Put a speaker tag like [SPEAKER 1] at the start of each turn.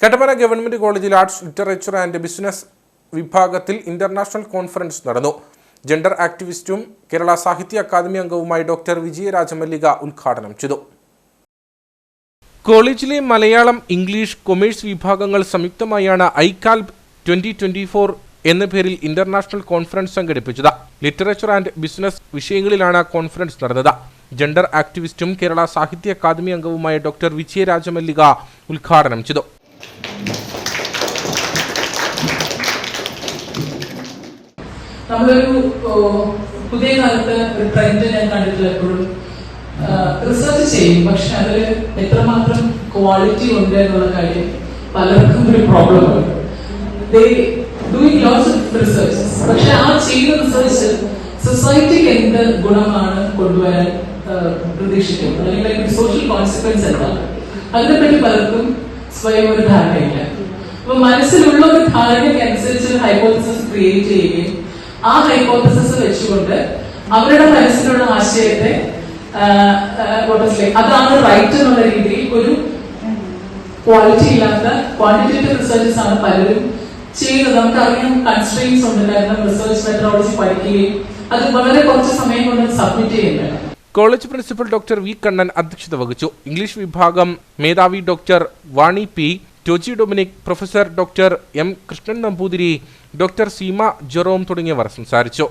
[SPEAKER 1] Kattappana government കോളേജിൽ arts literature and business വിഭാഗത്തിൽ international conference നടന്നു. ജെൻഡർ ആക്ടിവിസ്റ്റും കേരള സാഹിത്യ അക്കാദമി അംഗവുമായി ഡോക്ടർ വിജയരാജമല്ലിക ഉദ്ഘാടനം ചെയ്തു. കോളേജിലെ മലയാളം ഇംഗ്ലീഷ് കൊമേഴ്സ് വിഭാഗങ്ങൾ സംയുക്തമായാണ് ഐകാൽബ് ട്വന്റി ട്വന്റി ഫോർ എന്ന പേരിൽ ഇന്റർനാഷണൽ കോൺഫറൻസ് സംഘടിപ്പിച്ചത്. ലിറ്ററേച്ചർ ആൻഡ് ബിസിനസ് വിഷയങ്ങളിലാണ് കോൺഫറൻസ് നടന്നത്. ജെൻഡർ ആക്ടിവിസ്റ്റും കേരള സാഹിത്യ അക്കാദമി അംഗവുമായ ഡോക്ടർ വിജയരാജമല്ലിക ഉദ്ഘാടനം ചെയ്തു.
[SPEAKER 2] നമ്മളൊരു പുതിയ കാലത്ത് ഒരു ട്രെൻഡ് ഞാൻ കണ്ടിട്ടില്ല എപ്പോഴും. റിസർച്ച് ചെയ്യും പക്ഷെ അതിൽ എത്രമാത്രം ക്വാളിറ്റി ഉണ്ട് എന്നുള്ള കാര്യം പലർക്കും ഒരു ഓഫ് റിസർച്ച് പക്ഷെ ആ ചെയ്യുന്ന റിസർച്ച് സൊസൈറ്റിക്ക് എന്ത് ഗുണമാണ് കൊണ്ടുവരാൻ പ്രതീക്ഷിക്കുന്നത്? അല്ലെങ്കിൽ സോഷ്യൽ കോൺസിക്വൻസ് എന്താണ് അതിനെപ്പറ്റി പലർക്കും സ്വയം ഒരു ധാരണയില്ല. അപ്പൊ മനസ്സിലുള്ള ഒരു ധാരണയ്ക്ക് അനുസരിച്ച് ഹൈപ്പോസിസ് ക്രിയേറ്റ് ചെയ്യുകയും ആ ഹൈപ്പോത്തസിസ് വെച്ചുകൊണ്ട് അവരുടെ മനസ്സിലുള്ള ആശയത്തെ അതാണ് റൈറ്റ് എന്നുള്ള രീതിയിൽ ഒരു ക്വാളിറ്റി ഇല്ലാത്ത ക്വാണ്ടിറ്റേറ്റീവ് റിസർച്ചസ് ആണ് പലരും ചെയ്യുന്നത് നമുക്കറിയാം കൺസ്ട്രെയിൻസ് ഉണ്ട്. കാരണം റിസർച്ച് മെത്തഡോളജി പഠിക്കുകയും അത് വളരെ കുറച്ച് സമയം കൊണ്ട് സബ്മിറ്റ് ചെയ്യുന്നുണ്ട്
[SPEAKER 1] college principal doctor V Kannan അധ്യക്ഷത വഹിച്ചു. ഇംഗ്ലീഷ് വിഭാഗം മേധാവി doctor Vani P. Toji Dominic professor doctor M Krishnan Namboothiri doctor Seema Jerome തുടങ്ങിയവർ സംസാരിച്ചു.